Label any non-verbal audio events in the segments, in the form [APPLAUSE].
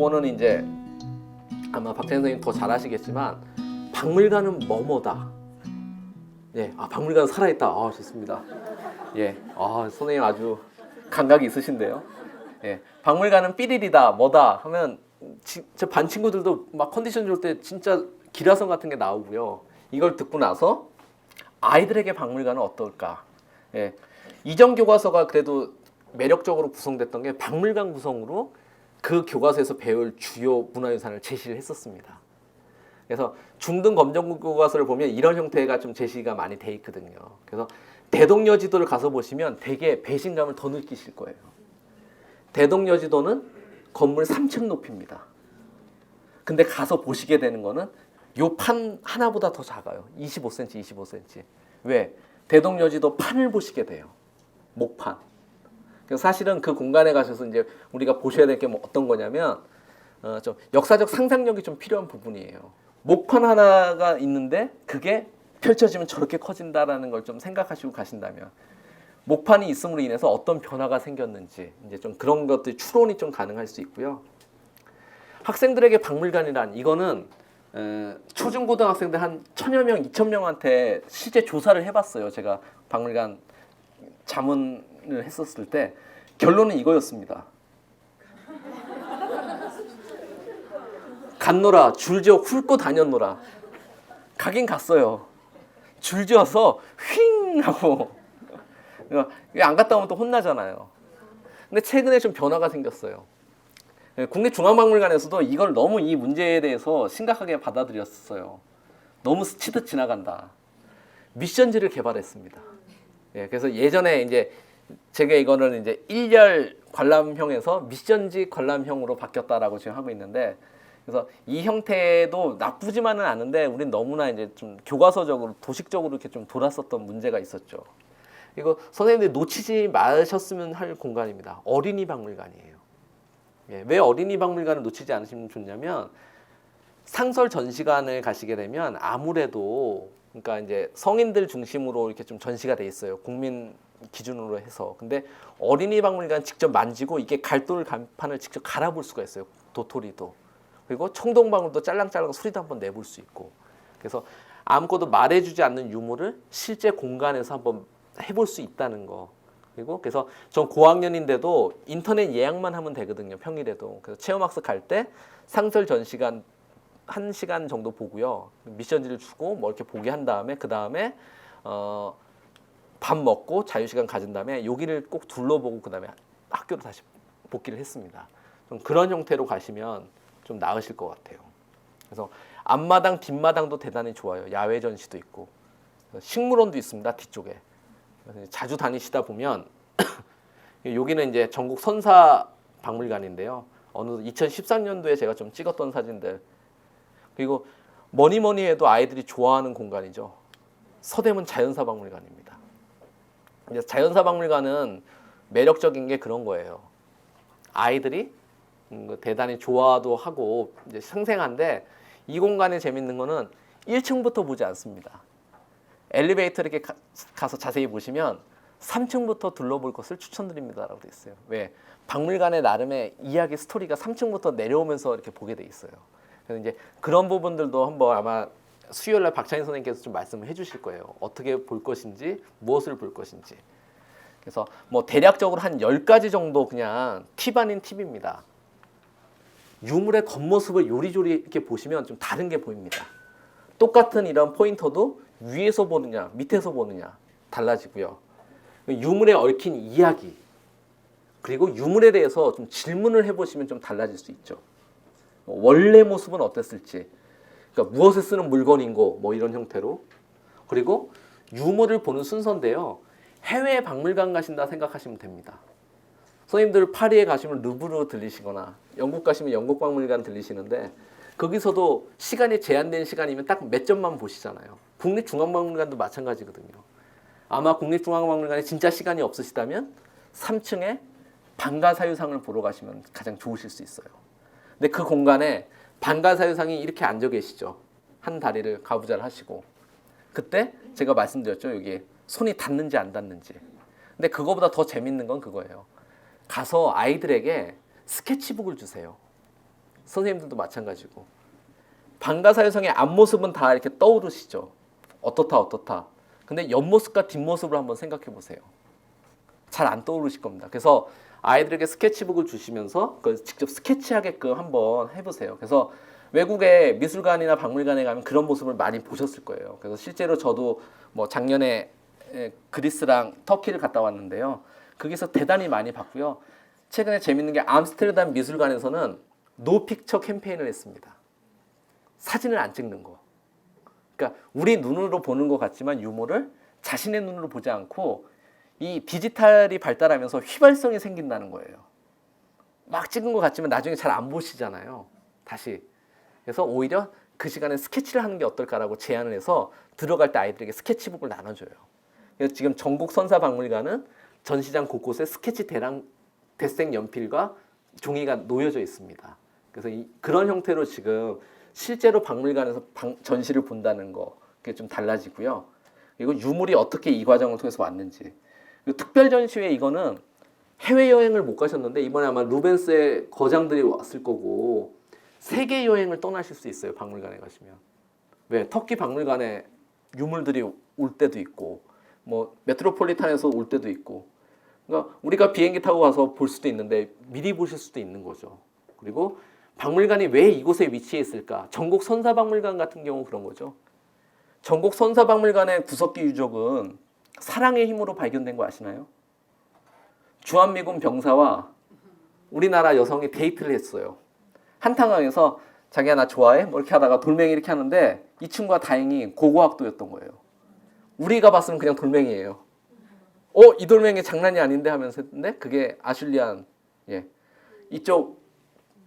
요거는 이제 아마 박찬 선생님 더 잘 아시겠지만 박물관은 뭐뭐다. 예, 아 박물관 살아있다. 아 좋습니다. 예, 아 선생님 아주 감각이 있으신데요. 예, 박물관은 삐리리다 뭐다 하면 제반 친구들도 막 컨디션 좋을 때 진짜 기라성 같은 게 나오고요. 이걸 듣고 나서 아이들에게 박물관은 어떨까? 예, 이전 교과서가 그래도 매력적으로 구성됐던 게 박물관 구성으로 그 교과서에서 배울 주요 문화유산을 제시를 했었습니다. 그래서 중등 검정 교과서를 보면 이런 형태가 좀 제시가 많이 돼 있거든요. 그래서 대동여지도를 가서 보시면 되게 배신감을 더 느끼실 거예요. 대동여지도는 건물 3층 높이입니다. 근데 가서 보시게 되는 거는 요 판 하나보다 더 작아요. 25cm, 25cm. 왜? 대동여지도 판을 보시게 돼요. 목판. 그래서 사실은 그 공간에 가셔서 이제 우리가 보셔야 될 게 뭐 어떤 거냐면 어, 좀 역사적 상상력이 좀 필요한 부분이에요. 목판 하나가 있는데 그게 펼쳐지면 저렇게 커진다라는 걸 좀 생각하시고 가신다면 목판이 있음으로 인해서 어떤 변화가 생겼는지 이제 좀 그런 것들 추론이 좀 가능할 수 있고요. 학생들에게 박물관이란 이거는 에, 초중고등학생들 한 천여 명, 이천 명한테 실제 조사를 해봤어요. 제가 박물관 자문 을 했었을 때 결론은 이거였습니다. 갔노라 줄지어 훑고 다녔노라. 가긴 갔어요. 줄지어서 휙 하고 그러니까 안 갔다 오면 또 혼나잖아요. 근데 최근에 좀 변화가 생겼어요. 예, 국립중앙박물관에서도 이걸 너무 이 문제에 대해서 심각하게 받아들였어요. 너무 스치듯 지나간다. 미션지를 개발했습니다. 예, 그래서 예전에 이제 제가 이거는 이제 일렬 관람형에서 미션지 관람형으로 바뀌었다라고 지금 하고 있는데 그래서 이 형태도 나쁘지만은 않은데 우린 너무나 이제 좀 교과서적으로 도식적으로 이렇게 좀 돌았었던 문제가 있었죠. 이거 선생님들 놓치지 마셨으면 할 공간입니다. 어린이 박물관이에요. 예, 왜 어린이 박물관을 놓치지 않으시면 좋냐면 상설 전시관을 가시게 되면 아무래도 그러니까 이제 성인들 중심으로 이렇게 좀 전시가 돼 있어요. 국민 기준으로 해서. 근데 어린이 박물관 직접 만지고 이게 갈돌 간판을 직접 갈아볼 수가 있어요. 도토리도. 그리고 청동방울도 짤랑짤랑 소리도 한번 내볼 수 있고. 그래서 아무것도 말해주지 않는 유물을 실제 공간에서 한번 해볼 수 있다는 거. 그리고 그래서 전 고학년인데도 인터넷 예약만 하면 되거든요. 평일에도. 그래서 체험학습 갈 때 상설 전시관 한 시간 정도 보고요. 미션지를 주고 뭐 이렇게 보게 한 다음에 그 다음에 어, 밥 먹고 자유 시간 가진 다음에 여기를 꼭 둘러보고 그 다음에 학교로 다시 복귀를 했습니다. 좀 그런 형태로 가시면 좀 나으실 것 같아요. 그래서 앞마당 뒷마당도 대단히 좋아요. 야외 전시도 있고 식물원도 있습니다. 뒤쪽에. 자주 다니시다 보면 [CLEARS THROAT] 여기는 이제 전국 선사 박물관인데요. 어느 2013년도에 제가 좀 찍었던 사진들 그리고 뭐니 뭐니 해도 아이들이 좋아하는 공간이죠. 서대문 자연사 박물관입니다. 이제 자연사 박물관은 매력적인 게 그런 거예요. 아이들이 음, 그 대단히 좋아도 하고 이제 생생한데 이 공간이 재밌는 거는 1층부터 보지 않습니다. 엘리베이터 이렇게 가, 가서 자세히 보시면 3층부터 둘러볼 것을 추천드립니다라고 돼 있어요. 왜? 박물관의 나름의 이야기 스토리가 3층부터 내려오면서 이렇게 보게 돼 있어요. 그래서 이제 그런 부분들도 한번 아마 수요일 날 박찬희 선생님께서 좀 말씀을 해 주실 거예요. 어떻게 볼 것인지, 무엇을 볼 것인지. 그래서 뭐 대략적으로 한 10가지 정도 그냥 팁 아닌 팁입니다. 유물의 겉모습을 요리조리 이렇게 보시면 좀 다른 게 보입니다. 똑같은 이런 포인터도 위에서 보느냐, 밑에서 보느냐 달라지고요. 유물에 얽힌 이야기, 그리고 유물에 대해서 좀 질문을 해보시면 좀 달라질 수 있죠. 원래 모습은 어땠을지, 그러니까 무엇에 쓰는 물건인고 뭐 이런 형태로, 그리고 유물을 보는 순서인데요. 해외 박물관 가신다 생각하시면 됩니다. 선생님들 파리에 가시면 루브르 들리시거나 영국 가시면 영국 박물관 들리시는데 거기서도 시간이 제한된 시간이면 딱 몇 점만 보시잖아요. 국립중앙박물관도 마찬가지거든요. 아마 국립중앙박물관에 진짜 시간이 없으시다면 3층에 방가사유상을 보러 가시면 가장 좋으실 수 있어요. 근데 그 공간에 방가사유상이 이렇게 앉아 계시죠. 한 다리를 가부좌를 하시고 그때 제가 말씀드렸죠. 여기 손이 닿는지 안 닿는지. 근데 그거보다 더 재밌는 건 그거예요. 가서 아이들에게 스케치북을 주세요. 선생님들도 마찬가지고 방가사유성의 앞모습은 다 이렇게 떠오르시죠. 어떻다 어떻다. 근데 옆모습과 뒷모습을 한번 생각해 보세요. 잘 안 떠오르실 겁니다. 그래서 아이들에게 스케치북을 주시면서 그걸 직접 스케치하게끔 한번 해보세요. 그래서 외국의 미술관이나 박물관에 가면 그런 모습을 많이 보셨을 거예요. 그래서 실제로 저도 뭐 작년에 에, 그리스랑 터키를 갔다 왔는데요. 거기서 대단히 많이 봤고요. 최근에 재밌는 게 암스테르담 미술관에서는 노 픽처 캠페인을 했습니다. 사진을 안 찍는 거. 그러니까 우리 눈으로 보는 것 같지만 유머를 자신의 눈으로 보지 않고 이 디지털이 발달하면서 휘발성이 생긴다는 거예요. 막 찍은 것 같지만 나중에 잘 안 보시잖아요. 다시. 그래서 오히려 그 시간에 스케치를 하는 게 어떨까라고 제안을 해서 들어갈 때 아이들에게 스케치북을 나눠줘요. 그래서 지금 전국 선사박물관은 전시장 곳곳에 스케치 대랑 대생 연필과 종이가 놓여져 있습니다. 그래서 이, 그런 형태로 지금 실제로 박물관에서 방- 전시를 본다는 거 그게 좀 달라지고요. 그리고 유물이 어떻게 이 과정을 통해서 왔는지. 그리고 특별 전시회 이거는 해외 여행을 못 가셨는데 이번에 아마 루벤스의 거장들이 왔을 거고 세계 여행을 떠나실 수 있어요 박물관에 가시면. 왜 터키 박물관에 유물들이 올 때도 있고 뭐 메트로폴리탄에서 올 때도 있고 그러니까 우리가 비행기 타고 가서 볼 수도 있는데 미리 보실 수도 있는 거죠. 그리고 박물관이 왜 이곳에 위치해 있을까? 전국 선사박물관 같은 경우 그런 거죠. 전국 선사박물관의 구석기 유적은 사랑의 힘으로 발견된 거 아시나요? 주한미군 병사와 우리나라 여성이 데이트를 했어요. 한탄강에서 자기야 나 좋아해? 뭐 이렇게 하다가 돌멩이 이렇게 하는데 이 친구가 다행히 고고학도였던 거예요. 우리가 봤으면 그냥 돌멩이에요. 어, 이 돌멩이 장난이 아닌데 하면서 했는데 그게 아슐리안 예. 이쪽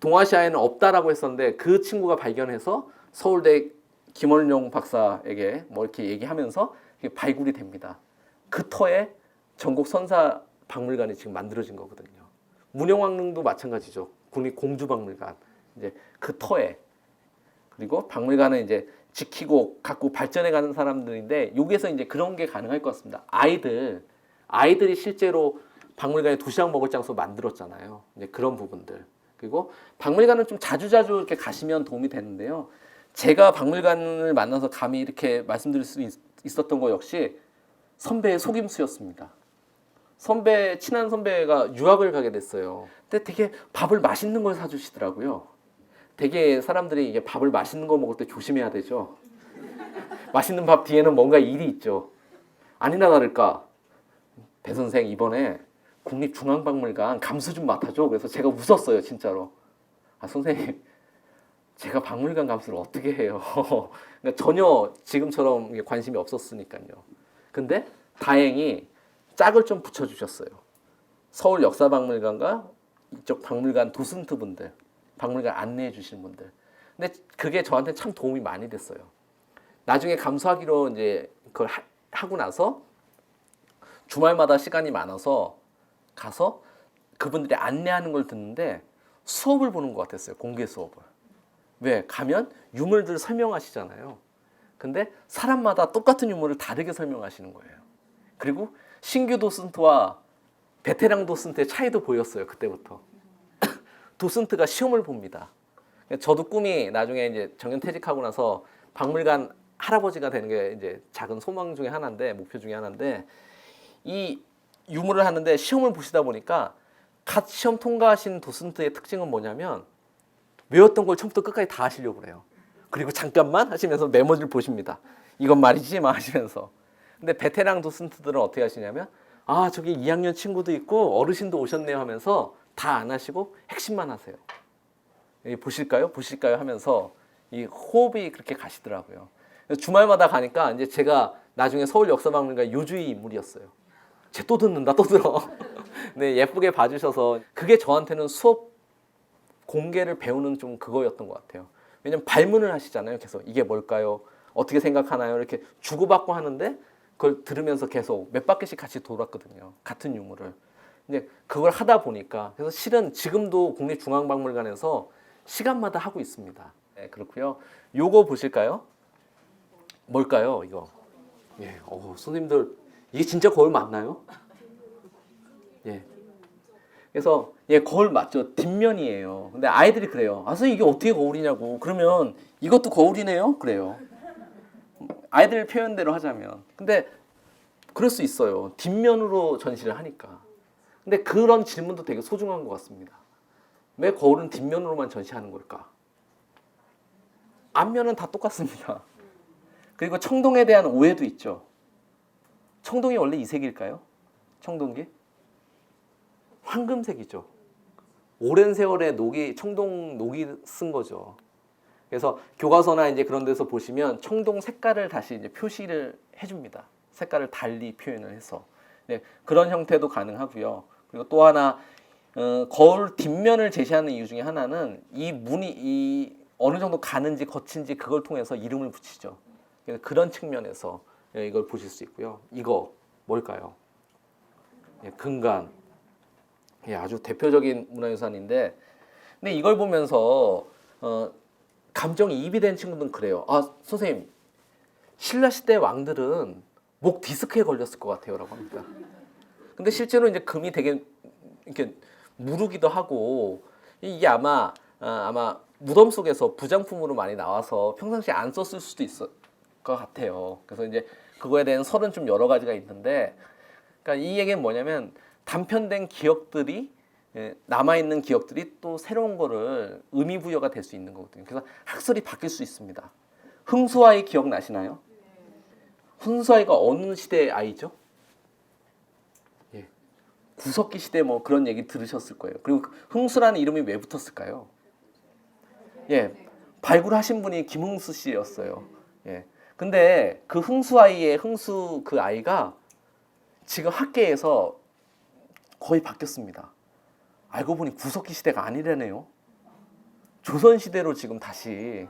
동아시아에는 없다라고 했었는데 그 친구가 발견해서 서울대 김원룡 박사에게 뭐 이렇게 얘기하면서 발굴이 됩니다. 그 터에 전국 선사 박물관이 지금 만들어진 거거든요. 문영왕릉도 마찬가지죠. 국립 공주박물관 이제 그 터에 그리고 박물관은 이제 지키고 갖고 발전해 가는 사람들인데 여기에서 이제 그런 게 가능할 것 같습니다. 아이들 아이들이 실제로 박물관에 도시락 먹을 장소 만들었잖아요. 이제 그런 부분들. 그리고 박물관은 좀 자주자주 이렇게 가시면 도움이 되는데요. 제가 박물관을 만나서 감히 이렇게 말씀드릴 수 있, 있었던 거 역시 선배의 속임수였습니다. 선배 친한 선배가 유학을 가게 됐어요. 근데 되게 밥을 맛있는 걸 사주시더라고요. 되게 사람들이 이게 밥을 맛있는 거 먹을 때 조심해야 되죠. 맛있는 밥 뒤에는 뭔가 일이 있죠. 아니나 다를까 배 선생 이번에 국립중앙박물관 감수 좀 맡아줘. 그래서 제가 웃었어요, 진짜로. 아 선생님, 제가 박물관 감수를 어떻게 해요? [LAUGHS] 그러니까 전혀 지금처럼 관심이 없었으니까요. 근데 다행히 짝을 좀 붙여주셨어요. 서울 역사박물관과 이쪽 박물관 도슨트 분들, 박물관 안내해 주신 분들. 근데 그게 저한테 참 도움이 많이 됐어요. 나중에 감수하기로 이제 그걸 하, 하고 나서 주말마다 시간이 많아서 가서 그분들이 안내하는 걸 듣는데 수업을 보는 것 같았어요. 공개 수업을. 왜? 가면 유물들 설명하시잖아요. 근데 사람마다 똑같은 유물을 다르게 설명하시는 거예요. 그리고 신규 도슨트와 베테랑 도슨트의 차이도 보였어요. 그때부터. [COUGHS] 도슨트가 시험을 봅니다. 저도 꿈이 나중에 이제 정년 퇴직하고 나서 박물관 할아버지가 되는 게 이제 작은 소망 중에 하나인데 목표 중에 하나인데 이 유물을 하는데 시험을 보시다 보니까 갓 시험 통과하신 도슨트의 특징은 뭐냐면 외웠던 걸 처음부터 끝까지 다 하시려고 그래요. 그리고 잠깐만 하시면서 메모지를 보십니다. 이건 말이지 막 하시면서. 근데 베테랑 도슨트들은 어떻게 하시냐면 아 저기 2학년 친구도 있고 어르신도 오셨네요 하면서 다 안 하시고 핵심만 하세요. 보실까요? 보실까요? 하면서 이 호흡이 그렇게 가시더라고요. 주말마다 가니까 이제 제가 나중에 서울 역사박물관 요주의 인물이었어요. 쟤 또 듣는다, 또 들어. [LAUGHS] 네, 예쁘게 봐주셔서 그게 저한테는 수업 공개를 배우는 좀 그거였던 것 같아요. 왜냐면 발문을 하시잖아요. 계속 이게 뭘까요? 어떻게 생각하나요? 이렇게 주고받고 하는데 그걸 들으면서 계속 몇 바퀴씩 같이 돌았거든요. 같은 유물을. 이제 그걸 하다 보니까 그래서 실은 지금도 국립중앙박물관에서 시간마다 하고 있습니다. 네, 그렇고요. 요거 보실까요? 뭘까요, 이거? 예, 어, 선생님들 이게 진짜 거울 맞나요? 예. 그래서 얘 거울 맞죠? 뒷면이에요. 근데 아이들이 그래요. 아 선생님 이게 어떻게 거울이냐고. 그러면 이것도 거울이네요. 그래요. 아이들 표현대로 하자면. 근데 그럴 수 있어요. 뒷면으로 전시를 하니까. 근데 그런 질문도 되게 소중한 것 같습니다. 왜 거울은 뒷면으로만 전시하는 걸까? 앞면은 다 똑같습니다. 그리고 청동에 대한 오해도 있죠. 청동이 원래 이색일까요? 청동기? 황금색이죠. 오랜 세월의 녹이 청동 녹이 쓴 거죠. 그래서 교과서나 이제 그런 데서 보시면 청동 색깔을 다시 이제 표시를 해줍니다. 색깔을 달리 표현을 해서 네, 그런 형태도 가능하고요. 그리고 또 하나 어, 거울 뒷면을 제시하는 이유 중에 하나는 이 문이 이 어느 정도 가는지 거친지 그걸 통해서 이름을 붙이죠. 그런 측면에서 예, 이걸 보실 수 있고요. 이거 뭘까요? 예, 금관. 예, 아주 대표적인 문화유산인데, 근데 이걸 보면서 어, 감정이 입이 된 친구들은 그래요. 아 선생님, 신라 시대 왕들은 목 디스크에 걸렸을 것 같아요라고 합니다. 근데 실제로 이제 금이 되게 이렇게 무르기도 하고 이게 아마 아, 아마 무덤 속에서 부장품으로 많이 나와서 평상시에 안 썼을 수도 있을 것 같아요. 그래서 이제 그거에 대한 설은 좀 여러 가지가 있는데, 그러니까 이 얘기는 뭐냐면 단편된 기억들이 예, 남아 있는 기억들이 또 새로운 거를 의미 부여가 될 수 있는 거거든요. 그래서 학설이 바뀔 수 있습니다. 흥수아이 기억 나시나요? 흥수아이가 어느 시대의 아이죠? 예. 구석기 시대 뭐 그런 얘기 들으셨을 거예요. 그리고 흥수라는 이름이 왜 붙었을까요? 예. 발굴하신 분이 김흥수 씨였어요. 예. 근데 그 흥수 아이의 흥수 그 아이가 지금 학계에서 거의 바뀌었습니다. 알고 보니 구석기 시대가 아니라네요. 조선 시대로 지금 다시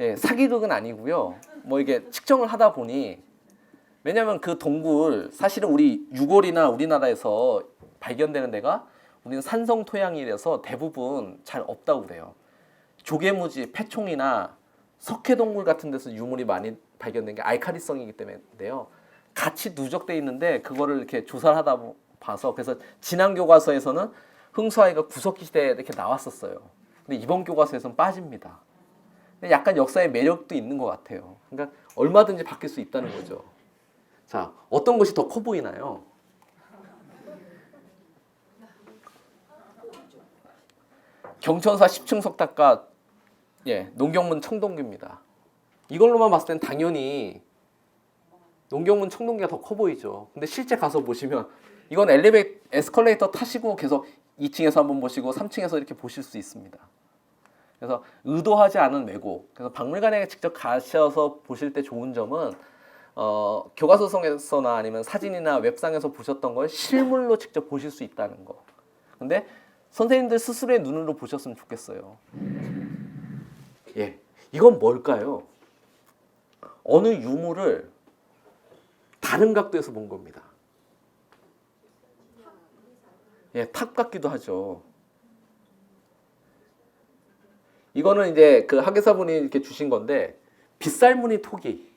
예, 사기극은 아니고요. 뭐 이게 측정을 하다 보니 왜냐하면 그 동굴 사실은 우리 유골이나 우리나라에서 발견되는 데가 우리는 산성 토양이라서 대부분 잘 없다고 그래요. 조개무지, 패총이나 석회동굴 같은 데서 유물이 많이 발견된 게 알카리성이기 때문인데요. 같이 누적돼 있는데 그거를 이렇게 조사를 하다 보- 봐서 그래서 지난 교과서에서는 흥수아이가 구석기 시대에 이렇게 나왔었어요. 근데 이번 교과서에서는 빠집니다. 약간 역사의 매력도 있는 것 같아요. 그러니까 얼마든지 바뀔 수 있다는 거죠. 자, 어떤 것이 더 커 보이나요? 경천사 10층 석탑과 예, 농경문 청동기입니다. 이걸로만 봤을 땐 당연히 농경문 청동기가 더 커 보이죠. 근데 실제 가서 보시면 이건 엘리베이 에스컬레이터 타시고 계속 2층에서 한번 보시고 3층에서 이렇게 보실 수 있습니다. 그래서 의도하지 않은 왜곡. 그래서 박물관에 직접 가셔서 보실 때 좋은 점은 어, 교과서성에서나 아니면 사진이나 웹상에서 보셨던 걸 실물로 직접 보실 수 있다는 거. 근데 선생님들 스스로의 눈으로 보셨으면 좋겠어요. 예, 이건 뭘까요? 어느 유물을 다른 각도에서 본 겁니다. 예, 탑 같기도 하죠. 이거는 이제 그 학예사분이 이렇게 주신 건데 빗살무늬 토기.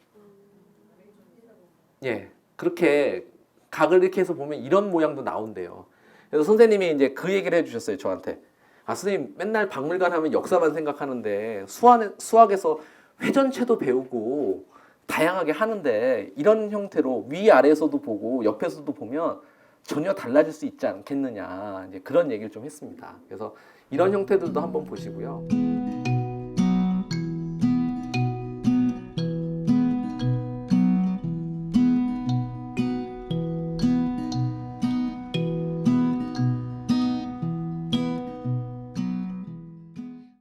예, 그렇게 각을 이렇게 해서 보면 이런 모양도 나온대요. 그래서 선생님이 이제 그 얘기를 해주셨어요 저한테. 아 선생님 맨날 박물관 하면 역사만 생각하는데 수학 수학에서 회전체도 배우고 다양하게 하는데 이런 형태로 위 아래에서도 보고 옆에서도 보면 전혀 달라질 수 있지 않겠느냐 이제 그런 얘기를 좀 했습니다. 그래서 이런 형태들도 한번 보시고요.